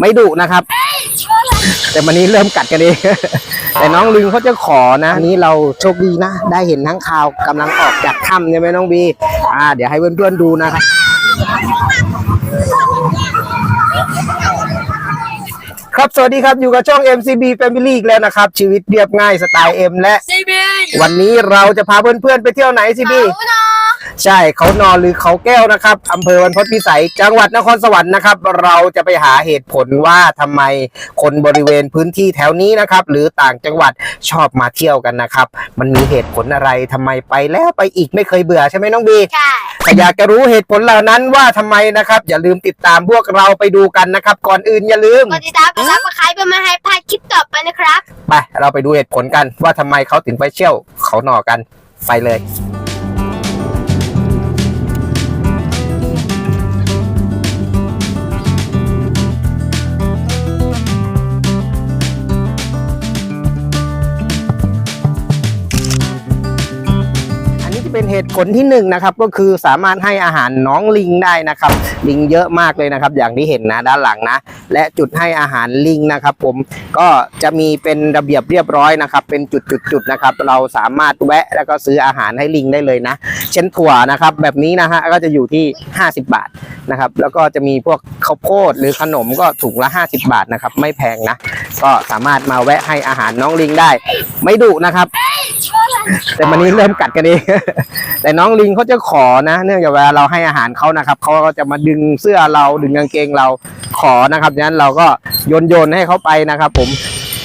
ไม่ดุนะครับ แต่วันนี้เริ่มกัดกันเอง แต่น้องลิงเขาจะขอนะอันนี้เราโชคดีนะ ได้เห็นทั้งข่าวกำลังออกจากถ้ำใช่ไหมน้องบี อ่า เดี๋ยวให้เพื่อนๆดูนะครับครับ สวัสดีครับ อยู่กับช่อง MCB Family อีกแล้วนะครับ ชีวิตเรียบง่ายสไตล์ M และซีบีวันนี้เราจะพาเพื่อนๆไปเที่ยวไหนสิบีเขาเนาะ ใช่เขานอนหรือเขาแก้วนะครับอำเภอวันพจพิสัยจังหวัดนครสวรรค์นะครับ เราจะไปหาเหตุผลว่าทำไมคนบริเวณพื้นที่แถวนี้นะครับ หรือต่างจังหวัดชอบมาเที่ยวกันนะครับ มันมีเหตุผลอะไรทำไมไปแล้วไปอีกไม่เคยเบื่อใช่ไหมน้องบีใช่ถ้าอยากจะรู้เหตุผลเหล่านั้นว่าทำไมนะครับ อย่าลืมติดตามพวกเราไปดูกันนะครับ ก่อนอื่นอย่าลืมกดติดตามกดซับสไครป์เพื่อไม่ให้พลาดคลิปต่อไปนะครับไปเราไปดูเหตุผลกันว่าทำไมเขาถึงไปเที่ยวเขาหนอกันไปเลย เป็นเหตุ ผลที่หนึ่งนะครับก็คือสามารถให้อาหารน้องลิงได้นะครับ ลิงเยอะมากเลยนะครับ อย่างที่เห็นนะด้านหลังนะ และจุดให้อาหารลิงนะครับ ผมก็จะมีเป็นระเบียบเรียบร้อยนะครับ เป็นจุดๆๆนะครับ เราสามารถแวะแล้วก็ซื้ออาหารให้ลิงได้เลยนะ เช่นถั่วนะครับ แบบนี้นะฮะก็จะอยู่ที่ 50 บาทนะครับ แล้วก็จะมีพวกข้าวโพดหรือขนมก็ถุงละ 50 บาทนะครับ ไม่แพงนะ ก็สามารถมาแวะให้อาหารน้องลิงได้ ไม่ดุนะครับ แต่วันนี้เริ่มกัดกันเองแต่น้องลิงเขาจะขอนะ เนื่องจากเวลาเราให้อาหารเขานะครับเขาก็จะมาดึงเสื้อเราดึงกางเกงเราขอนะครับดังนั้นเราก็โยนโยนให้เขาไปนะครับ ผม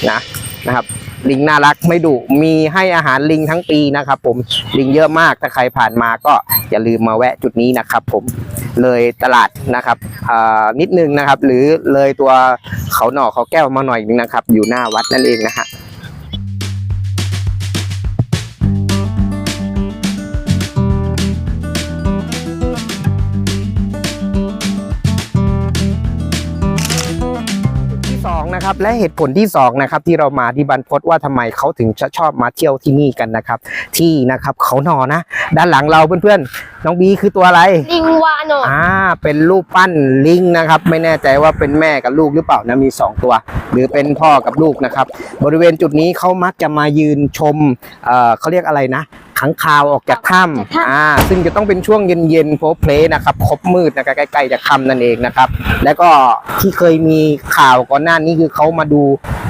นะนะครับ ลิงน่ารักไม่ดุมีให้อาหารลิงทั้งปีนะครับ ผมลิงเยอะมากถ้าใครผ่านมาก็อย่าลืมมาแวะจุดนี้นะครับ ผมเลยตลาดนะครับอ่านิดนึงนะครับ หรือเลยตัวเขาหน่อเขาแก้วมาหน่อยนึงนะครับ อยู่หน้าวัดนั่นเองนะฮะ นะครับและเหตุผลที่สองนะครับที่เรามาที่บรรพตว่าทำไมเขาถึงชอบมาเที่ยวที่นี่กันนะครับ ที่นะครับเขาหนอนะ ด้านหลังเราเพื่อนๆน้องบีคือตัวอะไรลิงวานอนอ่าเป็นรูปปั้นลิงนะครับ ไม่แน่ใจว่าเป็นแม่กับลูกหรือเปล่านะมีสองตัว หรือเป็นพ่อกับลูกนะครับ บริเวณจุดนี้เขามักจะมายืนชมเอ่อเขาเรียกอะไรนะ ขังคาวออกจากถ้ำอ่าซึ่งจะต้องเป็นช่วงเย็นๆโพเพลนะครับครบมืดนะครับใกล้ๆจะค่ำนั่นเองนะครับ แล้วก็ที่เคยมีข่าวก่อนหน้านี้คือเขามาดู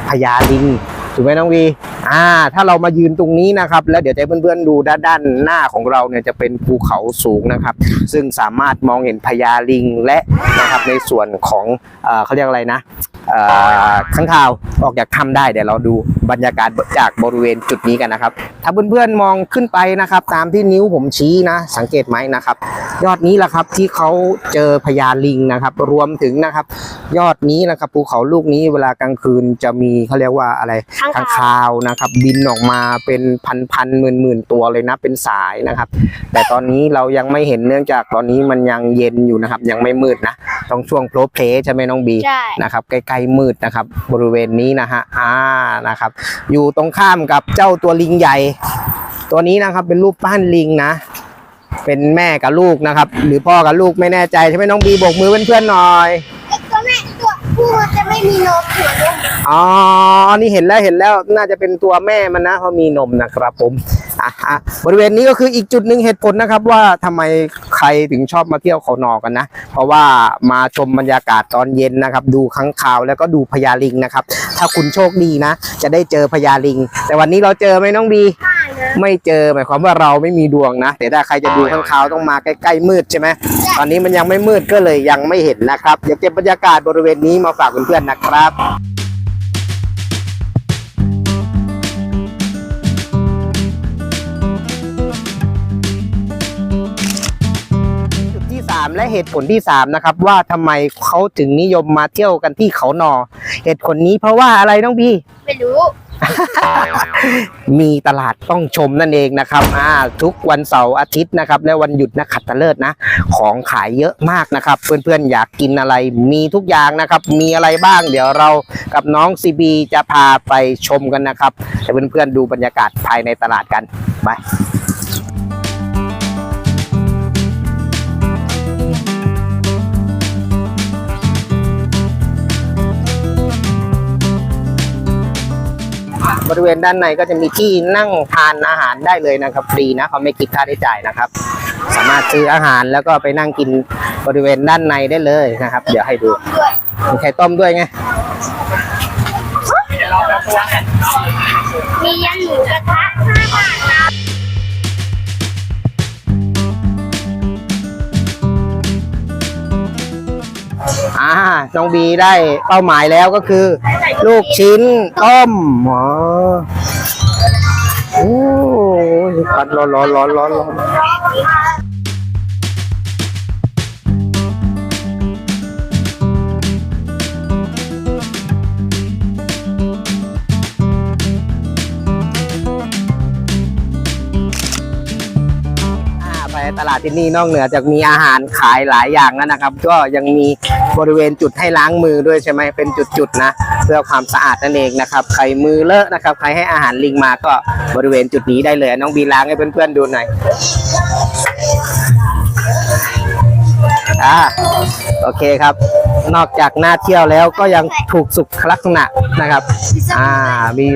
พญาลิงถูกไหมน้องวีอ่า ถ้าเรามายืนตรงนี้นะครับ แล้วเดี๋ยวจะให้เพื่อนๆดูด้านด้านหน้าของเราเนี่ยจะเป็นภูเขาสูงนะครับ ซึ่งสามารถมองเห็นพญาลิงและนะครับในส่วนของเอ่อเขาเรียกอะไรนะเอ่อข้างข่าวออกจากถ้ำได้เดี๋ยวเราดูบรรยากาศจากบริเวณจุดนี้กันนะครับ ถ้าเพื่อนๆมองขึ้นไปนะครับ ตามที่นิ้วผมชี้นะ สังเกตไหมนะครับ ยอดนี้แหละครับที่เขาเจอพญาลิงนะครับ รวมถึงนะครับ ยอดนี้นะครับภูเขาลูกนี้เวลากลางคืนจะมีเขาเรียกว่าอะไรข้างข้างคาวคาวนะครับ บินออกมาเป็นพันพันหมื่นหมื่นตัวเลยนะเป็นสายนะครับ แต่ตอนนี้เรายังไม่เห็นเนื่องจากตอนนี้มันยังเย็นอยู่นะครับ ยังไม่มืดนะต้องช่วงโพลเพลใช่ไหมน้องบีใช่นะครับใกล้ๆมืดนะครับ บริเวณนี้นะฮะอ่านะครับ อยู่ตรงข้ามกับเจ้าตัวลิงใหญ่ ตัวนี้นะครับเป็นรูปปั้นลิงนะเป็นแม่กับลูกนะครับ หรือพ่อกับลูกไม่แน่ใจใช่ไหมน้องบีโบกมือเพื่อนๆหน่อยตัวแม่ตัวผู้จะ ไม่มีนมหัวนมอ๋อ นี่เห็นแล้วเห็นแล้วน่าจะเป็นตัวแม่มันนะเพราะมีนมนะครับผมอะอะบริเวณนี้ก็คืออีกจุดหนึ่งเหตุผลนะครับ ว่าทำไมใครถึงชอบมาเที่ยวเขานอกันนะ เพราะว่ามาชมบรรยากาศตอนเย็นนะครับ ดูค้างคาวแล้วก็ดูพญาลิงนะครับ ถ้าคุณโชคดีนะ จะได้เจอพญาลิง แต่วันนี้เราเจอไหมน้องบี ไม่เจอหมายความว่าเราไม่มีดวงนะ แต่ถ้าใครจะดูข้างคาวต้องมาใกล้ๆมืดใช่ไหมตอนนี้มันยังไม่มืดก็เลยยังไม่เห็นนะครับเดี๋ยวเก็บบรรยากาศบริเวณนี้มาฝากเพื่อนๆนะครับจุดที่3และเหตุผลที่ 3 นะครับ ว่าทำไมเขาถึงนิยมมาเที่ยวกันที่เขาหนอ เหตุผลนี้เพราะว่าอะไรน้องบีไม่รู้ มีตลาดต้องชมนั่นเองนะครับอ่าทุกวันเสาร์อาทิตย์นะครับ และวันหยุดนักขัตะเลิศนะ ของขายเยอะมากนะครับ เพื่อนๆอยากกินอะไรมีทุกอย่างนะครับ มีอะไรบ้างเดี๋ยวเรากับน้องซีบีจะพาไปชมกันนะครับให้เพื่อนๆดูบรรยากาศภายในตลาดกันไป บริเวณด้านในก็จะมีที่นั่งทานอาหารได้เลยนะครับฟรีนะเขาไม่คิดค่าใช้จ่ายนะครับ สามารถซื้ออาหารแล้วก็ไปนั่งกินบริเวณด้านในได้เลยนะครับ เดี๋ยวให้ดูมีไข่ต้มด้วยไงมียันหมูกระทะห้าบาท น้องบีได้เป้าหมายแล้วก็คือ ลูกชิ้นต้มอ๋อโอ้ยพัดร้อนร้อนร้อนร้อนร้อน ตลาดที่นี่นอกเหนือจากมีอาหารขายหลายอย่างแล้วนะครับ ก็ยังมีบริเวณจุดให้ล้างมือด้วยใช่ไหมเป็นจุดๆนะ เพื่อความสะอาดนั่นเองนะครับใครมือเลอะนะครับ ใครให้อาหารลิงมาก็บริเวณจุดนี้ได้เลย น้องบีล้างให้เพื่อนๆดูหน่อยอ่าโอเคครับ นอกจากหน้าเที่ยวแล้วก็ยังถูกสุขลักษณะนะครับ อ่า มี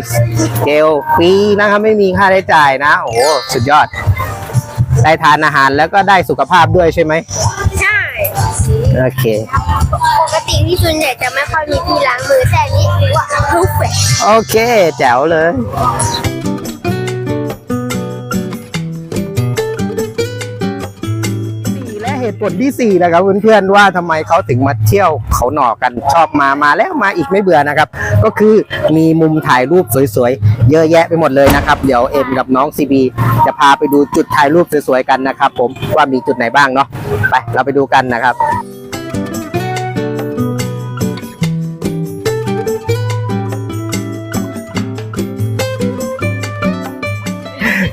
เจลฟรีนะครับ ไม่มีค่าใช้จ่ายนะ โอ้สุดยอด ได้ทานอาหารแล้วก็ได้สุขภาพด้วยใช่ไหมใช่โอเค ปกติที่ส่วนใหญ่จะไม่ค่อยมีที่ล้างมือแต่อันนี้ถือว่า perfect โอเค แจ๋วเลย ตุผลที่สี่นะครับเพื่อนๆว่าทำไมเขาถึงมาเที่ยวเขาหนอกันชอบมามาแล้วมาอีกไม่เบื่อนะครับ ก็คือมีมุมถ่ายรูปสวยๆ เยอะแยะไปหมดเลยนะครับ เดี๋ยวเอ็มกับน้องซีบีจะพาไปดูจุดถ่ายรูปสวยๆกันนะครับ ผมว่ามีจุดไหนบ้างเนาะไปเราไปดูกันนะครับ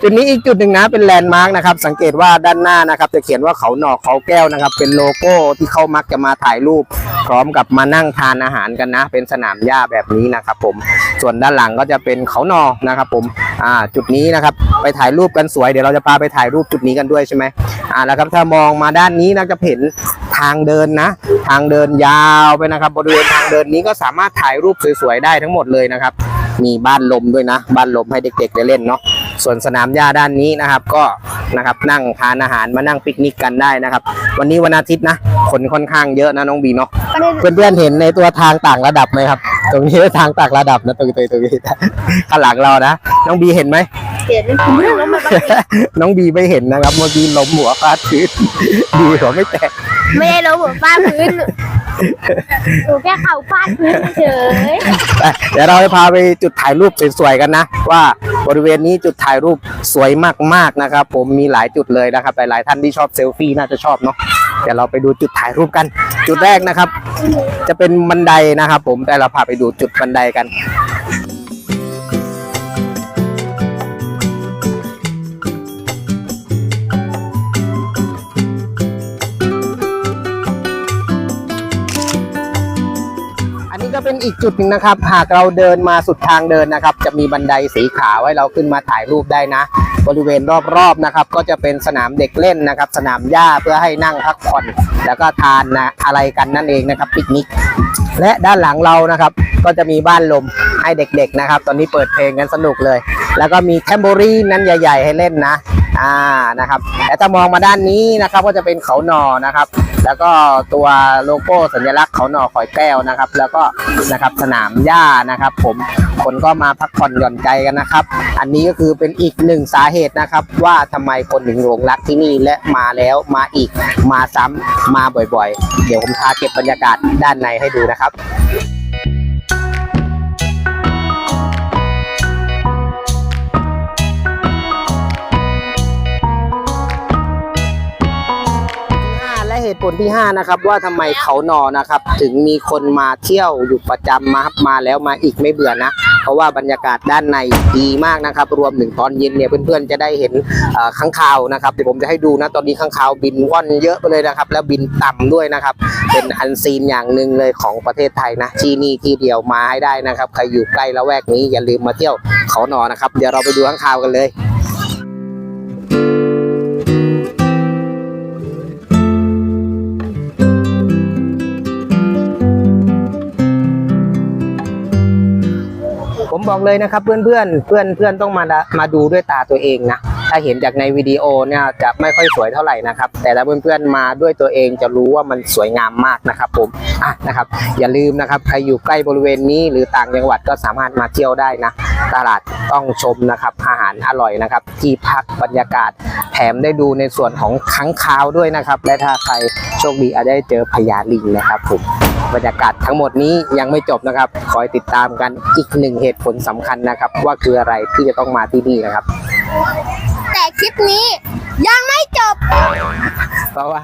จุดนี้อีกจุดหนึ่งนะเป็นแลนด์มาร์กนะครับสังเกตว่าด้านหน้านะครับ จะเขียนว่าเขาหนอกเขาแก้วนะครับ เป็นโลโก้ที่เขามักจะมาถ่ายรูป พร้อมกับมานั่งทานอาหารกันนะ เป็นสนามหญ้าแบบนี้นะครับ ผมส่วนด้านหลังก็จะเป็นเขาหนอนะครับ ผมอ่าจุดนี้นะครับ ไปถ่ายรูปกันสวยเดี๋ยวเราจะพาไปถ่ายรูปจุดนี้กันด้วยใช่ไหมอ่าแล้วครับถ้ามองมาด้านนี้นะจะเห็นทางเดินนะ ทางเดินยาวไปนะครับ บริเวณทางเดินนี้ก็สามารถถ่ายรูปสวยๆได้ทั้งหมดเลยนะครับ มีบ้านลมด้วยนะ บ้านลมให้เด็กๆได้เล่นเนาะ ส่วนสนามหญ้าด้านนี้นะครับ ก็นะครับนั่งทานอาหารมานั่งปิกนิกกันได้นะครับ วันนี้วันอาทิตย์นะคนค่อนข้างเยอะนะน้องบีเนาะเพื่อนๆเห็นในตัวทางต่างระดับไหมครับ ตรงนี้ทางต่างระดับนะตรงนี้ตรงนี้ข้างหลังเรานะน้องบีเห็นไหมเปลี่ยนเป็นแล้วมันก็น้องบีไม่เห็นนะครับเมื่อกี้ล้มหัวฟาดพื้นดีหัวไม่แตก ไม่ได้ล้มหัวฟาดพื้นหนูแค่เข่าฟาดพื้นเฉยไปเดี๋ยวเราจะพาไปจุดถ่ายรูปสวยๆกันนะ ว่าบริเวณนี้จุดถ่ายรูปสวยมากๆนะครับ ผมมีหลายจุดเลยนะครับหลายๆท่านที่ชอบเซลฟี่น่าจะชอบเนาะเดี๋ยวเราไปดูจุดถ่ายรูปกัน จุดแรกนะครับ จะเป็นบันไดนะครับ ผมแต่เราพาไปดูจุดบันไดกัน เป็นอีกจุดหนึ่งนะครับ หากเราเดินมาสุดทางเดินนะครับ จะมีบันไดสีขาวให้เราขึ้นมาถ่ายรูปได้นะ บริเวณรอบๆนะครับ ก็จะเป็นสนามเด็กเล่นนะครับ สนามหญ้าเพื่อให้นั่งพักผ่อน แล้วก็ทานนะอะไรกันนั่นเองนะครับปิกนิกและด้านหลังเรานะครับ ก็จะมีบ้านลมให้เด็กๆนะครับ ตอนนี้เปิดเพลงกันสนุกเลย แล้วก็มีแทมโบรีนนั้นใหญ่ ๆ ให้เล่นนะอ่านะครับและถ้ามองมาด้านนี้นะครับก็จะเป็นเขาหนอนะครับ แล้วก็ตัวโลโก้สัญลักษณ์เขาหนอขอยแก้วนะครับ แล้วก็นะครับสนามหญ้านะครับ ผมคนก็มาพักผ่อนหย่อนใจกันนะครับ อันนี้ก็คือเป็นอีกหนึ่งสาเหตุนะครับ ว่าทำไมคนถึงหลงรักที่นี่และมาแล้วมาอีกมาซ้ำมาบ่อยๆ เดี๋ยวผมพาเก็บบรรยากาศด้านในให้ดูนะครับห้าและเหตุผลที่ 5 นะครับ ว่าทำไมเขาหนอนะครับ ถึงมีคนมาเที่ยวอยู่ประจำมาครับมาแล้วมาอีกไม่เบื่อนะ เพราะว่าบรรยากาศด้านในดีมากนะครับ รวมถึงตอนเย็นเนี่ยเพื่อนๆจะได้เห็นข้างคาวนะครับเดี๋ยวผมจะให้ดูนะตอนนี้ข้างคาวบินว่อนเยอะไปเลยนะครับ แล้วบินต่ำด้วยนะครับ เป็นอันซีนอย่างหนึ่งเลยของประเทศไทยนะที่นี่ที่เดียวมาให้ได้นะครับ ใครอยู่ใกล้ละแวกนี้อย่าลืมมาเที่ยวเขาหนอนะครับ เดี๋ยวเราไปดูข้างคาวกันเลย บอกเลยนะครับ เพื่อนเพื่อนเพื่อนเพื่อนต้องมาดมาดูด้วยตาตัวเองนะถ้าเห็นจากในวิดีโอเนี่ยจะไม่ค่อยสวยเท่าไหร่นะครับ แต่ถ้าเพื่อนเพื่อนๆมาด้วยตัวเองจะรู้ว่ามันสวยงามมากนะครับ ผมอะนะครับ อย่าลืมนะครับใครอยู่ใกล้บริเวณนี้หรือต่างจังหวัดก็สามารถมาเที่ยวได้นะ ตลาดต้องชมนะครับ อาหารอร่อยนะครับ ที่พักบรรยากาศแถมได้ดูในส่วนของค้างคาวด้วยนะครับ และถ้าใครโชคดีอาจจะได้เจอพญาลิงนะครับผม บรรยากาศทั้งหมดนี้ยังไม่จบนะครับ คอยติดตามกันอีกหนึ่งเหตุผลสำคัญนะครับ ว่าคืออะไรที่จะต้องมาที่นี่นะครับ แต่คลิปนี้ยังไม่จบ เพราะว่า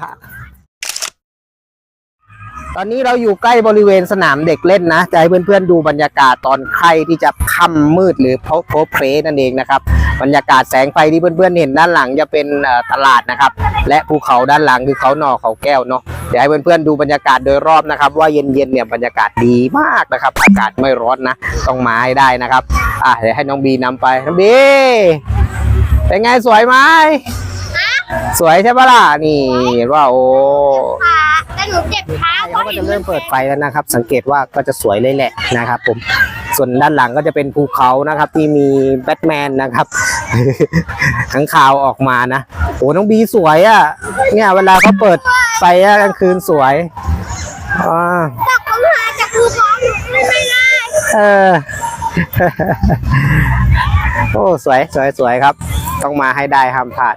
ตอนนี้เราอยู่ใกล้บริเวณสนามเด็กเล่นนะจะให้เพื่อนๆดูบรรยากาศตอนใครที่จะค่ำมืดหรือโพโพเพลนั่นเองนะครับบรรยากาศแสงไฟที่เพื่อนๆเห็นด้านหลังจะเป็นตลาดนะครับ และภูเขาด้านหลังคือเขาหนอเขาแก้วเนาะเดี๋ยวให้เพื่อนๆดูบรรยากาศโดยรอบนะครับ ว่าเย็นๆเนี่ยบรรยากาศดีมากนะครับอากาศไม่ร้อนนะต้องมาให้ได้นะครับอะเดี๋ยวให้น้องบีนำไปน้องบีเป็นไงสวยไหม สวยใช่ปะล่ะนี่เห็นว่าโอ้ขาแต่หนูเจ็บเท้าเขาก็จะเริ่มเปิดไฟแล้วนะครับ สังเกตว่าก็จะสวยเลยแหละนะครับ ผม ส่วนด้านหลังก็จะเป็นภูเขานะครับ ที่มีแบทแมนนะครับ ขังข่าวออกมานะโอ้น้องบีสวยอะ่ะ เนี่ย เวลาเขาเปิดไฟอะกลางคืนสวยอ่าตกลงมาจากภูเขาหนูไม่ได้เออ โอ้ สวยสวยสวยครับ ต้องมาให้ได้ห้ามพลาด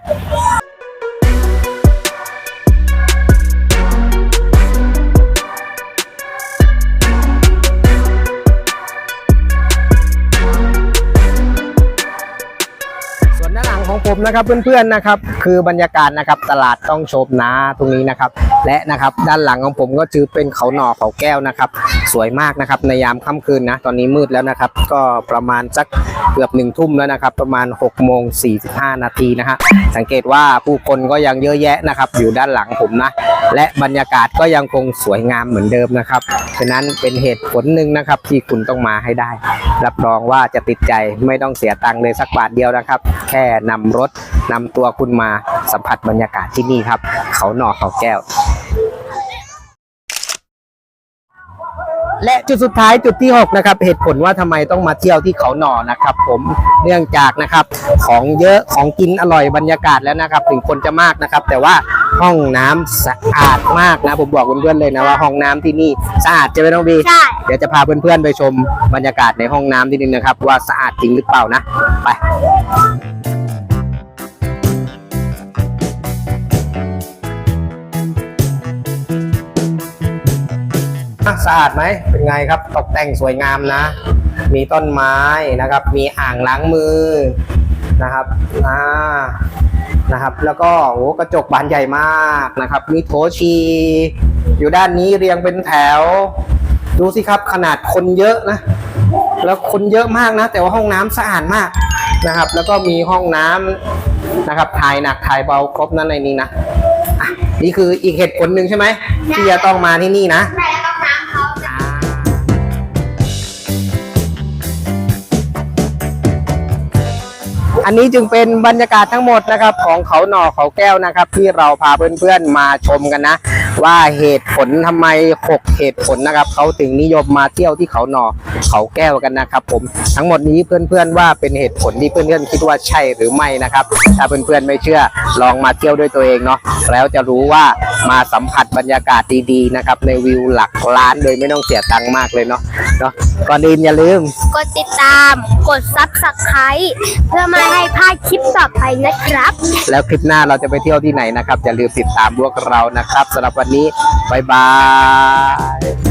มนะครับเพื่อนๆนะครับ คือบรรยากาศนะครับตลาดต้องชมนะตรงนี้นะครับ และนะครับด้านหลังของผมก็จือเป็นเขาหน่อเขาแก้วนะครับ สวยมากนะครับในยามค่ำคืนนะตอนนี้มืดแล้วนะครับ ก็ประมาณสักเกือบหนึ่งทุ่มแล้วนะครับ ประมาณ6กโมงสีนาทีนะฮะสังเกตว่าผู้คนก็ยังเยอะแยะนะครับ อยู่ด้านหลังผมนะและบรรยากาศก็ยังคงสวยงามเหมือนเดิมนะครับฉะนั้นเป็นเหตุผลหนึ่งนะครับที่คุณต้องมาให้ได้ รับรองว่าจะติดใจไม่ต้องเสียตังค์เลยสักบาทเดียวนะครับ แค่นำรถนำตัวคุณมาสัมผัสบรรยากาศที่นี่ครับ เขาหน่อเขาแก้วและจุดสุดท้ายจุดที่ 6 นะครับ เหตุผลว่าทำไมต้องมาเที่ยวที่เขาหน่อนะครับ ผมเนื่องจากนะครับ ของเยอะของกินอร่อยบรรยากาศแล้วนะครับ ถึงคนจะมากนะครับ แต่ว่า ห้องน้ำสะอาดมากนะ ผมบอกเพื่อนๆเลยนะว่าห้องน้ำที่นี่สะอาดใช่ไหมน้องบีใช่เดี๋ยวจะพาเพื่อนๆไปชมบรรยากาศในห้องน้ำทีนึงนะครับ ว่าสะอาดจริงหรือเปล่านะ ไปอะสะอาดไหมเป็นไงครับตกแต่งสวยงามนะ มีต้นไม้นะครับ มีอ่างล้างมือ นะครับอ่านะครับ แล้วก็โอ้กระจกบานใหญ่มากนะครับ มีโถชี อยู่ด้านนี้เรียงเป็นแถว ดูสิครับขนาดคนเยอะนะ แล้วคนเยอะมากนะ แต่ว่าห้องน้ำสะอาดมากนะครับ แล้วก็มีห้องน้ำนะครับถ่ายหนักถ่ายเบาครบนั่นในนี้นะอะนี่คืออีกเหตุผลหนึ่งใช่ไหมที่จะต้องมาที่นี่นะ อันนี้จึงเป็นบรรยากาศทั้งหมดนะครับของเขาหน่อเขาแก้วนะครับ ที่เราพาเพื่อนๆมาชมกันนะ ว่าเหตุผลทำไมหกเหตุผลนะครับเขาถึงนิยมมาเที่ยวที่เขาหน่อเขาแก้วกันนะครับ ผมทั้งหมดนี้เพื่อนๆว่าเป็นเหตุผลที่เพื่อนๆคิดว่าใช่หรือไม่นะครับ ถ้าเพื่อนๆไม่เชื่อลองมาเที่ยวด้วยตัวเองเนาะแล้วจะรู้ว่ามาสัมผัสบรรยากาศดีๆนะครับในวิวหลักล้านโดยไม่ต้องเสียตังค์มากเลยเนาะเนาะก่อนอื่นอย่าลืม กดติดตาม กดซับสไครต์เพื่อไม่ให้พลาดคลิปต่อไปนะครับ แล้วคลิปหน้าเราจะไปเที่ยวที่ไหนนะครับอย่าลืมติดตามพวกเรานะครับสำหรับวันนี้บ๊ายบาย